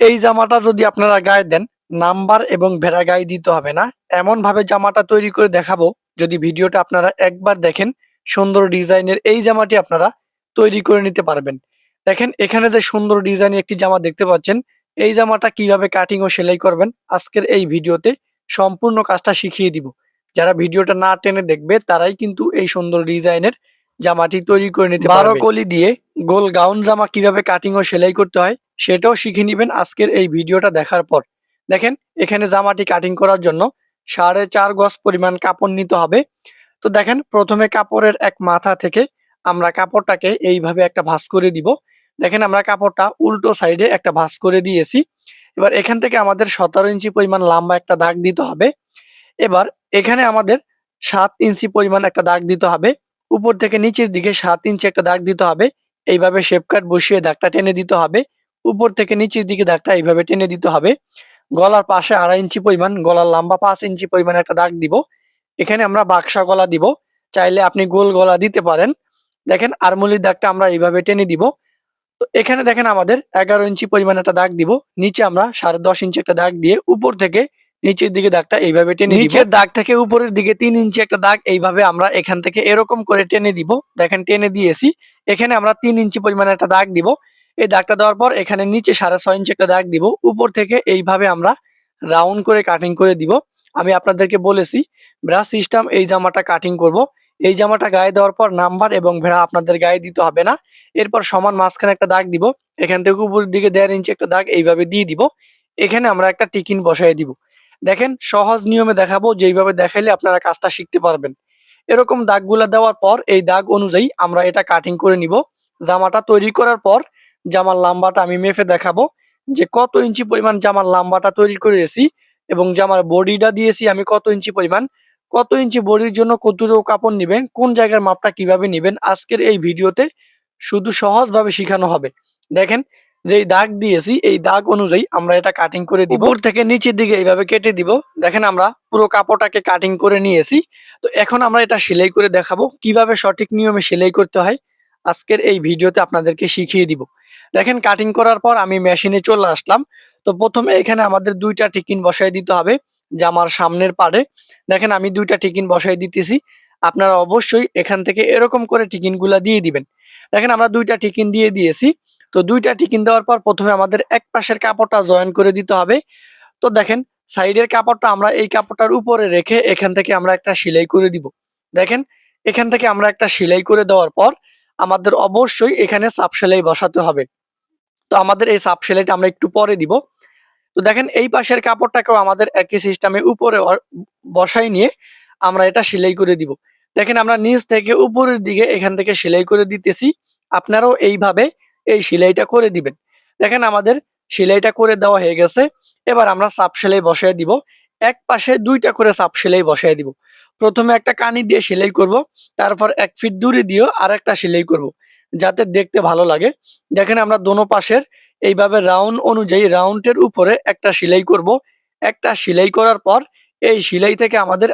এই জামাটা যদি আপনারা গায়ে দেন, নাম্বার এবং ভেড়া গায়ে দিতে হবে না। এমন ভাবে জামাটা তৈরি করে দেখাবো। যদি ভিডিওটা আপনারা একবার দেখেন, সুন্দর ডিজাইনের এই জামাটি আপনারা তৈরি করে নিতে পারবেন। দেখেন, এখানে যে সুন্দর ডিজাইনের একটি জামা দেখতে পাচ্ছেন, এই জামাটা কীভাবে কাটিং ও সেলাই করবেন, আজকের এই ভিডিওতে সম্পূর্ণ কাজটা শিখিয়ে দিব। যারা ভিডিওটা না টেনে দেখবে, তারাই কিন্তু এই সুন্দর ডিজাইনের জামাটি তৈরি করে নিতে বারো কলি দিয়ে গোল গাউন জামা কীভাবে কাটিং ও সেলাই করতে হয় সেটাও শিখে নেবেন আজকের এই ভিডিওটা দেখার পর। দেখেন এখানে জামাটি কাটিং করার জন্য সাড়ে চার গজ পরিমাণ কাপড় নিতে হবে। তো দেখেন প্রথমে কাপড়ের এক মাথা থেকে আমরা কাপড়টাকে এইভাবে একটা ভাঁজ করে দিব। দেখেন আমরা কাপড়টা উল্টো সাইডে একটা ভাঁজ করে দিয়েছি। এবার এখান থেকে আমাদের সতেরো ইঞ্চি পরিমাণ লম্বা একটা দাগ দিতে হবে। এবার এখানে আমাদের সাত ইঞ্চি পরিমাণ একটা দাগ দিতে হবে। উপর থেকে নিচের দিকে সাত ইঞ্চি একটা দাগ দিতে হবে। এইভাবে শেপ কাট বসিয়ে দাগটা টেনে দিতে হবে। উপর থেকে নিচের দিকে দাগটা এইভাবে টেনে দিতে হবে। গলার পাশে আড়াই ইঞ্চি পরিমাণ, গলার লম্বা পাঁচ ইঞ্চি পরিমাণ একটা দাগ দিব। এখানে আমরা বাক্সা গলা দিব। চাইলে আপনি গোল গলা দিতে পারেন। দেখেন, আরমুলির দাগটা আমরা এইভাবে টেনে দিব। তো এখানে দেখেন আমাদের এগারো ইঞ্চি পরিমাণ একটা দাগ দিব। নিচে আমরা সাড়ে দশ ইঞ্চি একটা দাগ দিয়ে উপর থেকে নিচের দিকে দাগটা এইভাবে টেনে নিচের দাগ থেকে উপরের দিকে তিন ইঞ্চি একটা দাগ এইভাবে আমরা এখান থেকে এরকম করে টেনে দিব। দেখেন, টেনে দিয়েছি। এখানে আমরা তিন ইঞ্চি পরিমাণে একটা দাগ দিব। এই দাগটা দেওয়ার পর এখানে নিচে সাড়ে ছয় ইঞ্চি একটা দাগ দিব। উপর থেকে এইভাবে আমরা রাউন্ড করে কাটিং করে দিব। আমি আপনাদেরকে বলেছি, ব্রাশ সিস্টেম এই জামাটা কাটিং করব। এই জামাটা গায়ে দেওয়ার পর নাম্বার এবং ভেড়া আপনাদের গায়ে দিতে হবে না। এরপর সমান মাঝখানে একটা দাগ দিব। এখান থেকে উপরের দিকে দেড় ইঞ্চি একটা দাগ এইভাবে দিয়ে দিব। এখানে আমরা একটা টিকিন বসাই দিব। দেখেন, সহজ নিয়মে দেখাবো, যেইভাবে দেখাইলে আপনারা কাজটা শিখতে পারবেন। এরকম দাগগুলা দেওয়ার পর, এই দাগ অনুযায়ী আমরা এটা কাটিং করে নিব। জামাটা তৈরি করার পর, জামার লাম্বাটা আমি মেপে দেখাবো যে কত ইঞ্চি পরিমাণ জামার লাম্বাটা তৈরি করেছি এবং জামার বডিটা দিয়েছি আমি কত ইঞ্চি পরিমাণ। কত ইঞ্চি বডির জন্য কতটুকু কাপড় নেবেন, কোন জায়গার মাপটা কীভাবে নেবেন, আজকের এই ভিডিওতে শুধু সহজভাবে শেখানো হবে। দেখেন যেই দাগ দিয়েছি, এই দাগ অনুযায়ী আমরা এটা কাটিং করে দিব। উপর থেকে নিচের দিকে এইভাবে কেটে দিব। দেখেন আমরা পুরো কাপড়টাকে কাটিং করে নিয়েছি। তো এখন আমরা এটা সেলাই করে দেখাবো। কীভাবে সঠিক নিয়মে সেলাই করতে হয়, আজকের এই ভিডিওতে আপনাদেরকে শিখিয়ে দিব। দেখেন কাটিং করার পর আমি মেশিনে চলে আসলাম। তো প্রথমে এখানে আমাদের দুইটা টিকিন বসাই দিতে হবে, জামার সামনের পাড়ে। দেখেন, আমি দুইটা টিকিন বসাই দিতেছি। আপনারা অবশ্যই এখান থেকে এরকম করে টিকিনগুলা দিয়ে দিবেন। দেখেন, আমরা দুইটা টিকিন দিয়ে দিয়েছি। তো দুইটা টিকিন দেওয়ার পর প্রথমে আমাদের এক পাশের কাপড়টা জয়েন করে দিতে হবে। তো দেখেন, সাইডের কাপড়টা আমরা এই কাপড়টার উপরে রেখে এখান থেকে আমরা একটা সেলাই করে দিব। দেখেন, এখান থেকে আমরা একটা সেলাই করে দেওয়ার পর আমাদের অবশ্যই এখানে সাপ সেলাই বসাতে হবে। তো আমাদের এই সাপ সেলাইটা আমরা একটু পরে দিব। তো দেখেন, এই পাশের কাপড়টাকেও আমাদের একই সিস্টেমে উপরে বসাই নিয়ে আমরা এটা সেলাই করে দিব। দেখেন, আমরা নিচ থেকে উপরের দিকে এখান থেকে সেলাই করে দিতেছি। আপনারাও এইভাবে এই সেলাইটা করে দিবেন। দেখেন আমাদের সেলাইটা করে দেওয়া হয়ে গেছে। এবার আমরা সাপ সেলাই বসাই দিব। এক পাশে দুইটা করে সাপ সেলাই বসাই দিব। প্রথমে একটা কানি দিয়ে সেলাই করব, তারপর এক ফিট দূরে দিয়েও আর একটা সেলাই করব, যাতে দেখতে ভালো লাগে। দেখেন আমরা দোনো পাশের এইভাবে রাউন্ড অনুযায়ী রাউন্ডের উপরে একটা সেলাই করব। একটা সেলাই করার পর এই সেলাই থেকে আমাদের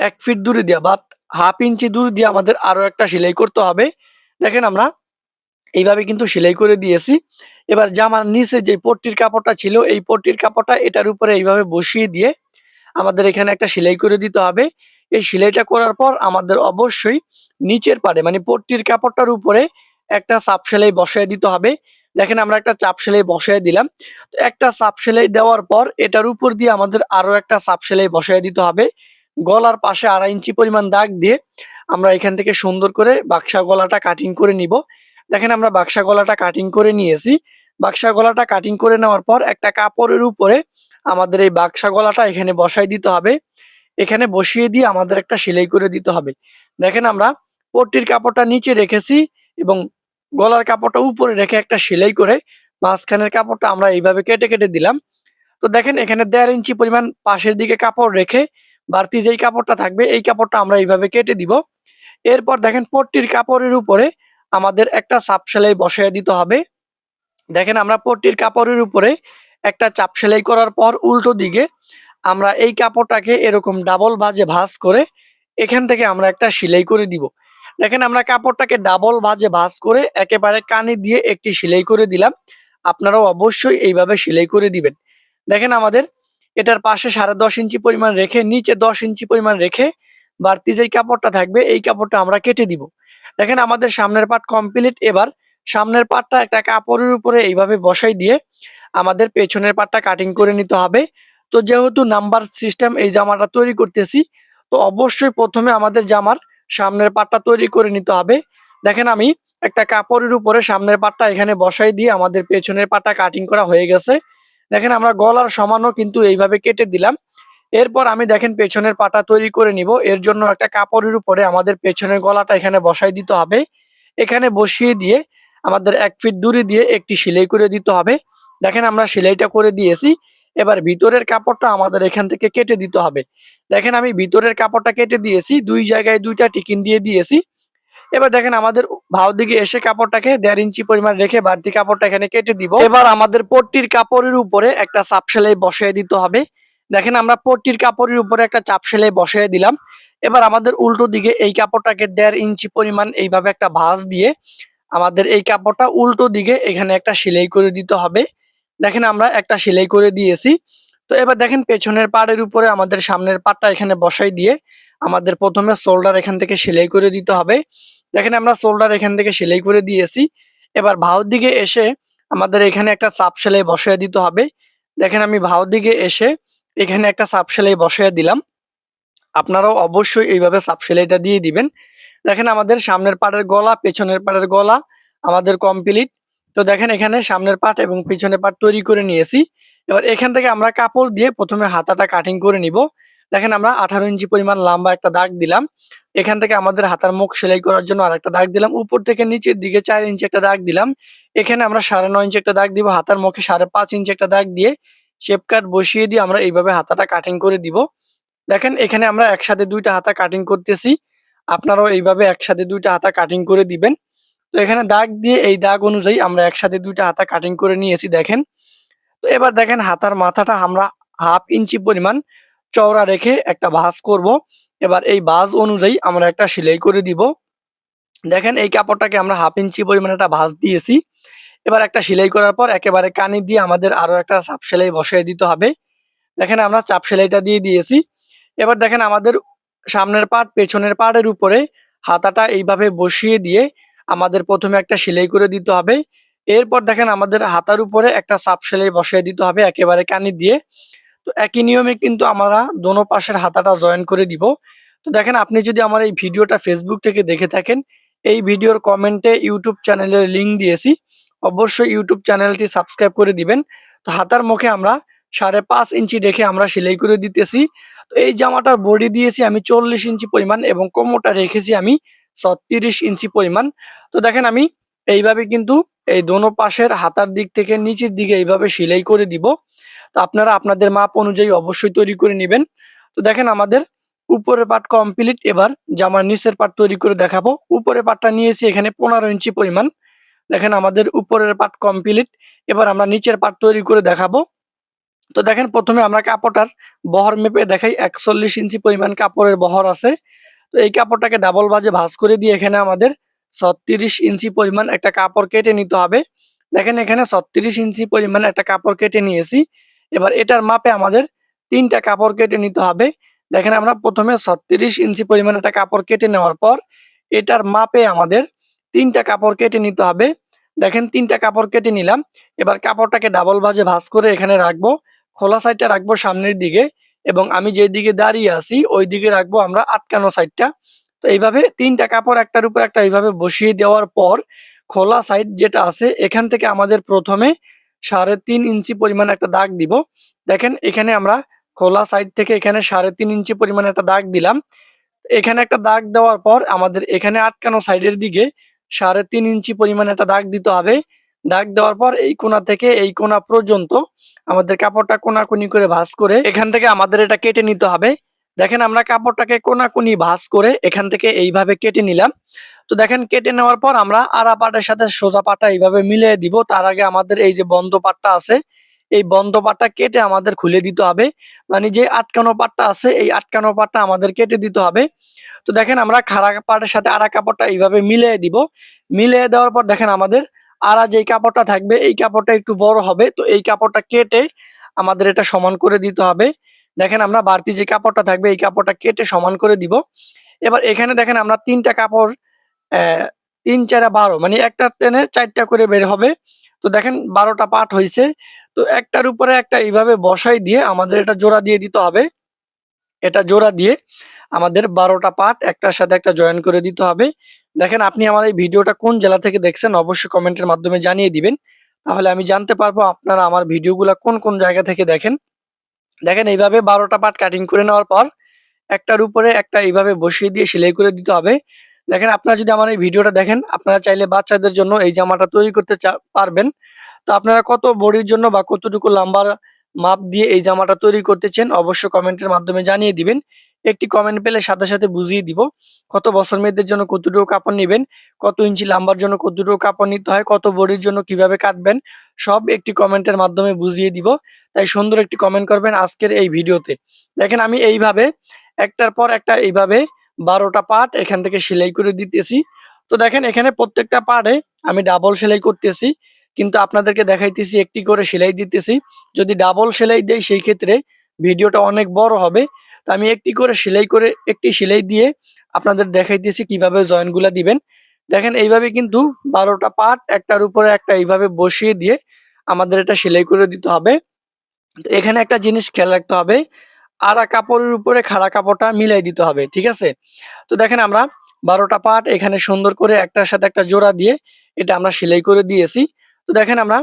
এক ফিট দূরে দেওয়া বা হাফ ইঞ্চি দূর দিয়ে আমাদের আরও একটা সেলাই করতে হবে। দেখেন আমরা এইভাবে কিন্তু সেলাই করে দিয়েছি। এবার জামার নিচে যে পট্টির কাপড়টা ছিল, এই পট্টির কাপড়টা এটার উপরে এইভাবে বসিয়ে দিয়ে আমাদের এখানে একটা সেলাই করে দিতে হবে। এই সেলাইটা করার পর আমাদের অবশ্যই নিচের পাড়ে মানে পট্টির কাপড়টার উপরে একটা চাপ সেলাই বসায় দিতে হবে। দেখেন আমরা একটা চাপ সেলাই বসায় দিলাম। তো একটা চাপ সেলাই দেওয়ার পর এটার উপর দিয়ে আমাদের আরও একটা চাপ সেলাই বসায় দিতে হবে। গলার পাশে আড়াই ইঞ্চি পরিমাণ দাগ দিয়ে আমরা এখান থেকে সুন্দর করে বাক্সা গলাটা কাটিং করে নিব। দেখেন আমরা বাক্সা গলাটা কাটিং করে নিয়েছি। বাক্সা গলাটা কাটিং করে নেওয়ার পর একটা কাপড়ের উপরে আমাদের এই বাক্সা গলাটা এখানে বসাই দিতে হবে। এখানে বসিয়ে দিয়ে আমাদের একটা সেলাই করে দিতে হবে। দেখেন আমরা পট্টির কাপড়টা নিচে রেখেছি এবং গলার কাপড়টা উপরে রেখে একটা সেলাই করে মাঝখানের কাপড়টা আমরা এইভাবে কেটে কেটে দিলাম। তো দেখেন এখানে দেড় ইঞ্চি পরিমাণ পাশের দিকে কাপড় রেখে বাড়তি যেই কাপড়টা থাকবে, এই কাপড়টা আমরা এইভাবে কেটে দিব। এরপর দেখেন পট্টির কাপড়ের উপরে আমাদের একটা চাপ সেলাই বসায় দিতে হবে। দেখেন আমরা পট্টির কাপড়ের উপরে একটা চাপ সেলাই করার পর উল্টো দিকে আমরা এই কাপড়টাকে এরকম ডাবল ভাজে ভাজ করে এখান থেকে আমরা একটা সেলাই করে দিব। দেখেন আমরা কাপড়টাকে ডাবল ভাজে ভাজ করে একেবারে কানে দিয়ে একটি সেলাই করে দিলাম। আপনারাও অবশ্যই এইভাবে সেলাই করে দিবেন। দেখেন আমাদের এটার পাশে সাড়ে দশ ইঞ্চি পরিমাণ রেখে, নিচে দশ ইঞ্চি পরিমাণ রেখে বাড়তি যেই কাপড়টা থাকবে, এই কাপড়টা আমরা কেটে দিব। দেখেন আমাদের সামনের পাট কমপ্লিট এবার সামনের পাটটা একটা কাপড়ের উপরে এইভাবে বসাই দিয়ে আমাদের পেছনের পাটটা কাটিং করে নিতে হবে। তো যেহেতু নাম্বার সিস্টেম এই জামাটা তৈরি করতেছি, তো অবশ্যই প্রথমে আমাদের জামার সামনের পাটটা তৈরি করে নিতে হবে। দেখেন আমি একটা কাপড়ের উপরে সামনের পাটটা এখানে বসাই দিয়ে আমাদের পেছনের পাটটা কাটিং করা হয়ে গেছে। দেখেন আমরা গলার সমানও কিন্তু এইভাবে কেটে দিলাম। এরপর আমি দেখেন পেছনের পাটা তৈরি করে নিব। এর জন্য একটা কাপড়ের উপরে আমাদের পেছনের গলাটা এখানে বসাই দিতে হবে। এখানে বসিয়ে দিয়ে আমাদের এক ফিট দূরে দিয়ে একটি সেলাই করে দিতে হবে। দেখেন আমরা সেলাইটা করে দিয়েছি। এবার ভিতরের কাপড়টা আমাদের এখান থেকে কেটে দিতে হবে। দেখেন আমি ভিতরের কাপড়টা কেটে দিয়েছি। দুই জায়গায় দুইটা টিকিন দিয়ে দিয়েছি। এবার দেখেন আমাদের ভাও দিকে এসে কাপড়টাকে দেড় ইঞ্চি পরিমাণ রেখে বাড়তি কাপড়টা এখানে কেটে দিব। এবার আমাদের পট্টির কাপড়ের উপরে একটা সাপ সেলাই বসিয়ে দিতে হবে। দেখেন আমরা পট্টির কাপড়ের উপরে একটা চাপ সেলাই বসিয়ে দিলাম। এবার আমাদের উল্টো দিকে এই কাপড়টাকে দেড় ইঞ্চি পরিমাণ এইভাবে একটা ভাঁজ দিয়ে আমাদের এই কাপড়টা উল্টো দিকে এখানে একটা সেলাই করে দিতে হবে। দেখেন আমরা একটা সেলাই করে দিয়েছি। তো এবার দেখেন পেছনের পাড়ের উপরে আমাদের সামনের পাটটা এখানে বসাই দিয়ে আমাদের প্রথমে শোল্ডার এখান থেকে সেলাই করে দিতে হবে। দেখেন আমরা শোল্ডার এখান থেকে সেলাই করে দিয়েছি। এবার ভাওর দিকে এসে আমাদের এখানে একটা চাপ সেলাই বসিয়ে দিতে হবে। দেখেন আমি ভাওর দিকে এসে এখানে একটা সাপ সেলাই বসিয়ে দিলাম। আপনারাও অবশ্যই এইভাবে চাপ সেলাইটা দিয়ে দিবেন। দেখেন আমাদের সামনের পাটের গলা, পেছনের পাটের গলা, আমাদের কমপ্লিট তো দেখেন এখানে সামনের পাট এবং পিছনের পাট তৈরি করে নিয়েছি। এবার এখান থেকে আমরা কাপড় দিয়ে প্রথমে হাতাটা কাটিং করে নিব। দেখেন আমরা আঠারো ইঞ্চি পরিমাণ লম্বা একটা দাগ দিলাম। এখান থেকে আমাদের হাতার মুখ সেলাই করার জন্য আরেকটা দাগ দিলাম। উপর থেকে নিচের দিকে চার ইঞ্চি একটা দাগ দিলাম। এখানে আমরা সাড়ে নয় ইঞ্চি একটা দাগ দিব। হাতার মুখে সাড়ে পাঁচ ইঞ্চি একটা দাগ দিয়ে শেপ কাট বসিয়ে দিয়ে আমরা এইভাবে হাতাটা কাটিং করে দিব। দেখেন, এখানে আমরা একসাথে দুইটা হাতা কাটিং করতেছি। আপনারাও এইভাবে একসাথে দুইটা হাতা কাটিং করে দিবেন। তো এখানে দাগ দিয়ে এই দাগ অনুযায়ী আমরা একসাথে দুইটা হাতা কাটিং করে নিয়েছি, দেখেন। তো এবার দেখেন, হাতার মাথাটা আমরা হাফ ইঞ্চি পরিমাণ চওড়া রেখে একটা ভাঁজ করব। এবার এই ভাঁজ অনুযায়ী আমরা একটা সেলাই করে দিব। দেখেন, এই কাপড়টাকে আমরা হাফ ইঞ্চি পরিমাণ একটা ভাঁজ দিয়েছি। এবার একটা সেলাই করার পর একেবারে কানি দিয়ে আমাদের আরও একটা চাপ সেলাই বসিয়ে দিতে হবে। দেখেন আমরা চাপ সেলাইটা দিয়ে দিয়েছি। এবার দেখেন আমাদের সামনের পাট পেছনের পাড়ের উপরে হাতাটা এইভাবে বসিয়ে দিয়ে আমাদের প্রথমে একটা সেলাই করে দিতে হবে। এরপর দেখেন আমাদের হাতার উপরে একটা চাপ সেলাই বসিয়ে দিতে হবে একেবারে কানি দিয়ে। তো একই নিয়মে কিন্তু আমরা দোনো পাশের হাতাটা জয়েন করে দিব। তো দেখেন আপনি যদি আমার এই ভিডিওটা ফেসবুক থেকে দেখে থাকেন, এই ভিডিওর কমেন্টে, ইউটিউব চ্যানেলের লিংক দিয়েছি। অবশ্যই ইউটিউব চ্যানেলটি সাবস্ক্রাইব করে দিবেন। তো হাতার মুখে আমরা সাড়ে পাঁচ ইঞ্চি রেখে আমরা সেলাই করে দিতেছি। তো এই জামাটার বডি দিয়েছি আমি চল্লিশ ইঞ্চি পরিমাণ এবং কোমরটা রেখেছি আমি ছত্রিশ ইঞ্চি পরিমাণ। তো দেখেন আমি এইভাবে কিন্তু এই দোনো পাশের হাতার দিক থেকে নিচের দিকে এইভাবে সেলাই করে দিব। তো আপনারা আপনাদের মাপ অনুযায়ী অবশ্যই তৈরি করে নেবেন। তো দেখেন আমাদের উপরের পাট কমপ্লিট এবার জামার নিচের পাট তৈরি করে দেখাবো। উপরের পাটটা নিয়েছি এখানে পনেরো ইঞ্চি পরিমাণ। দেখেন আমাদের উপরের পাট কমপ্লিট এবার আমরা নিচের পাট তৈরি করে দেখাবো। তো দেখেন প্রথমে আমরা কাপড়টার বহর মেপে দেখাই। একচল্লিশ ইঞ্চি পরিমাণ কাপড়ের বহর আছে। তো এই কাপড়টাকে ডাবল বাজে ভাঁজ করে দিয়ে এখানে আমাদের ছত্রিশ ইঞ্চি পরিমাণ একটা কাপড় কেটে নিতে হবে। দেখেন এখানে ছত্রিশ ইঞ্চি পরিমাণ একটা কাপড় কেটে নিয়েছি। এবার এটার মাপে আমাদের তিনটা কাপড় কেটে নিতে হবে। দেখেন আমরা প্রথমে ছত্রিশ ইঞ্চি পরিমাণ একটা কাপড় কেটে নেওয়ার পর এটার মাপে আমাদের তিনটা কাপড় কেটে নিতে হবে। দেখেন তিনটা কাপড় কেটে নিলাম। এবার কাপড়টাকে ডাবল বাজে ভাজ করে এখানে রাখব। খোলা সাইডটা রাখব সামনের দিকে এবং আমি যে দিকে দাঁড়িয়ে আছি, ওই দিকে রাখব আমরা আটকানো সাইডটা তো এইভাবে তিনটা কাপড় একটার উপর একটা এইভাবে বসিয়ে দেওয়ার পর খোলা সাইড যেটা আছে, এখান থেকে আমাদের প্রথমে সাড়ে তিন ইঞ্চি পরিমাণ একটা দাগ দিব। দেখেন এখানে আমরা খোলা সাইড থেকে এখানে সাড়ে তিন ইঞ্চি পরিমাণ একটা দাগ দিলাম। এখানে একটা দাগ দেওয়ার পর আমাদের এখানে আটকানো সাইডের দিকে সাড়ে তিন ইঞ্চি পরিমাণ একটা দাগ দিতে হবে। দাগ দেওয়ার পর এই কোনা থেকে এই কোনা পর্যন্ত আমাদের কাপড়টা কোনাকুনি করে ভাঁজ করে এখান থেকে আমাদের এটা কেটে নিতে হবে। দেখেন আমরা কাপড়টাকে কোনাকুনি ভাঁজ করে এখান থেকে এইভাবে কেটে নিলাম। তো দেখেন কেটে নেওয়ার পর আমরা আড়া পাটের সাথে সোজা পাটা এইভাবে মিলিয়ে দিব। তার আগে আমাদের এই যে বন্ধ পাটটা আছে এই বন্ধ পাটটা কেটে আমাদের খুলে দিতে হবে। মানে যে আটকানো পাটটা আছে, এই আটকানো পাটটা আমাদের কেটে দিতে হবে। তো দেখেন আমরা খাড়া পাটের সাথে আড়া কাপড়টা এইভাবে মিলিয়ে দিব। মিলিয়ে দেওয়ার পর দেখেন আমাদের আর যেই কাপড়টা থাকবে, এই কাপড়টা একটু বড় হবে। তো এই কাপড়টা কেটে আমাদের এটা সমান করে দিতে হবে। দেখেন আমরা বাড়তি যে কাপড়টা থাকবে, এই কাপড়টা কেটে সমান করে দিব। এবার এখানে দেখেন আমরা তিনটা কাপড় তিন চারা বারো মানে একটা টেনে চারটা করে বের হবে। তো দেখেন বারোটা পাট হয়েছে তো একটার উপরে একটা এইভাবে বসাই দিয়ে আমাদের এটা জোড়া দিয়ে দিতে হবে। এটা জোড়া দিয়ে আমাদের বারোটা পার্ট একটার সাথে একটা জয়েন করে দিতে হবে। দেখেন আপনি আমার এই ভিডিওটা কোন জেলা থেকে দেখছেন অবশ্যই কমেন্টের মাধ্যমে জানিয়ে দিবেন। তাহলে আমি জানতে পারব আপনারা আমার ভিডিওগুলো কোন কোন জায়গা থেকে দেখেন। দেখেন এইভাবে বারোটা পার্ট কাটিং করে নেওয়ার পর একটার উপরে একটা এইভাবে বসিয়ে দিয়ে সেলাই করে দিতে হবে। দেখেন, আপনারা যদি আমার এই ভিডিওটা দেখেন, আপনারা চাইলে বাচ্চাদের জন্য এই জামাটা তৈরি করতে পারবেন। তো আপনারা কত বডির জন্য বা কতটুকু লাম্বার মাপ দিয়ে এই জামাটা তৈরি করতেছেন অবশ্য কমেন্টের মাধ্যমে জানিয়ে দিবেন। একটি কমেন্ট পেলে সাথে সাথে বুঝিয়ে দিব কত বছর মেয়েদের জন্য কতটুকু কাপড় নেবেন, কত ইঞ্চি লাম্বার জন্য কতটুকু কাপড় নিতে হয়, কত বডির জন্য কীভাবে কাটবেন, সব একটি কমেন্টের মাধ্যমে বুঝিয়ে দিব। তাই সুন্দর একটি কমেন্ট করবেন আজকের এই ভিডিওতে। দেখেন, আমি এইভাবে, একটার পর একটা এইভাবে বারোটা পার্ট এখান থেকে সেলাই করে দিতেছি। তো দেখেন, এখানে প্রত্যেকটা পার্টে আমি ডাবল সেলাই করতেছি, কিন্তু আপনাদেরকে দেখাইতেছি একটি করে সেলাই দিতেছি। যদি ডাবল সেলাই দেই, সেই ক্ষেত্রে ভিডিওটা অনেক বড় হবে। তো আমি একটি করে সেলাই করে, একটি সেলাই দিয়ে আপনাদের দেখাইতেছি কীভাবে জয়েন্টগুলা দিবেন। দেখেন, এইভাবে কিন্তু বারোটা পার্ট একটার উপরে একটা এইভাবে বসিয়ে দিয়ে আমাদের এটা সেলাই করে দিতে হবে। তো এখানে একটা জিনিস খেয়াল রাখতে হবে আড়া কাপড়ের উপরে খাড়া কাপড়টা মিলাই দিতে হবে, ঠিক আছে? তো দেখেন আমরা বারোটা পাট এখানে সুন্দর করে একটার সাথে একটা জোড়া দিয়ে এটা আমরা সেলাই করে দিয়েছি। তো দেখেন আমরা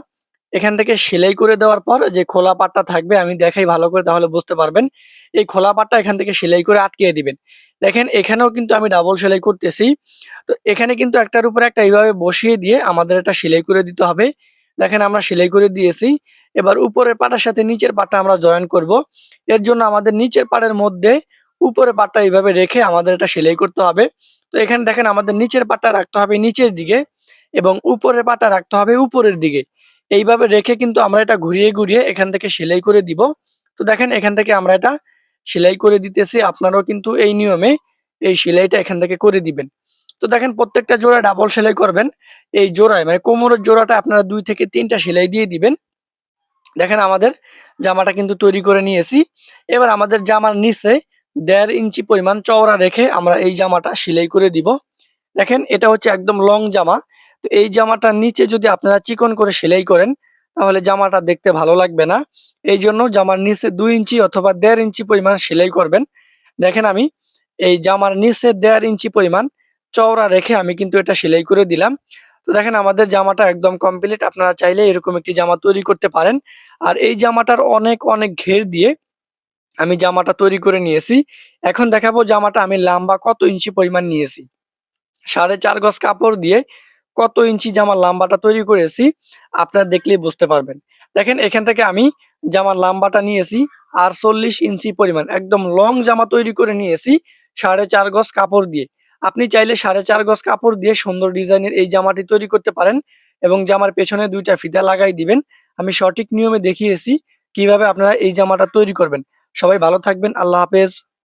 এখান থেকে সেলাই করে দেওয়ার পর যে খোলা পাটটা থাকবে আমি দেখাই ভালো করে তাহলে বুঝতে পারবেন। এই খোলা পাটটা এখান থেকে সেলাই করে আটকিয়ে দিবেন। দেখেন এখানেও কিন্তু আমি ডাবল সেলাই করতেছি। তো এখানে কিন্তু একটার উপরে একটা এইভাবে বসিয়ে দিয়ে আমাদের এটা সেলাই করে দিতে হবে। দেখেন আমরা সেলাই করে দিয়েছি। এবার উপরের পাটার সাথে নিচের পাটটা আমরা জয়েন করব। এর জন্য আমাদের নিচের পাটের মধ্যে উপরের পাটটা এইভাবে রেখে আমাদের এটা সেলাই করতে হবে। তো এখানে দেখেন আমাদের নিচের পাটটা রাখতে হবে নিচের দিকে এবং উপরের পাটা রাখতে হবে উপরের দিকে। এইভাবে রেখে কিন্তু আমরা এটা ঘুরিয়ে ঘুরিয়ে এখান থেকে সেলাই করে দিব। তো দেখেন এখান থেকে আমরা এটা সেলাই করে দিতেছি। আপনারাও কিন্তু এই নিয়মে এই সেলাইটা এখান থেকে করে দিবেন। তো দেখেন প্রত্যেকটা জোড়া ডাবল সেলাই করবেন। এই জোড়ায় মানে কোমরের জোড়াটা আপনারা দুই থেকে তিনটা সেলাই দিয়ে দিবেন। দেখেন আমাদের জামাটা কিন্তু তৈরি করে নিয়েছি। এবার আমাদের জামার নিচে দেড় ইঞ্চি পরিমাণ চওড়া রেখে আমরা এই জামাটা সেলাই করে দিব। দেখেন এটা হচ্ছে একদম লং জামা। তো এই জামাটার নিচে যদি আপনারা চিকন করে সেলাই করেন, তাহলে জামাটা দেখতে ভালো লাগবে না। এই জন্য জামার নিচে দুই ইঞ্চি অথবা দেড় ইঞ্চি পরিমাণ সেলাই করবেন। দেখেন আমি, এই জামার নিচে দেড় ইঞ্চি পরিমাণ চওড়া রেখে আমি কিন্তু এটা সেলাই করে দিলাম। তো দেখেন আমাদের জামাটা একদম কমপ্লিট আপনারা চাইলে এরকম একটি জামা তৈরি করতে পারেন। আর এই জামাটার অনেক অনেক ঘের দিয়ে আমি জামাটা তৈরি করে নিয়েছি। এখন দেখাবো জামাটা আমি লম্বা কত ইঞ্চি পরিমাণ নিয়েছি। সাড়ে চার গজ কাপড় দিয়ে কত ইঞ্চি জামার লাম্বাটা তৈরি করেছি, আপনারা দেখলেই বুঝতে পারবেন। দেখেন এখান থেকে আমি জামার লাম্বাটা নিয়েছি আটচল্লিশ ইঞ্চি পরিমাণ। একদম লং জামা তৈরি করে নিয়েছি সাড়ে চার গজ কাপড় দিয়ে। আপনি চাইলে সাড়ে চার গজ কাপড় দিয়ে সুন্দর ডিজাইনের এই জামাটি তৈরি করতে পারেন এবং জামার পেছনে দুইটা ফিতা লাগাই দিবেন। আমি সঠিক নিয়মে দেখিয়েছি কীভাবে আপনারা এই জামাটা তৈরি করবেন। সবাই ভালো থাকবেন। আল্লাহ হাফেজ।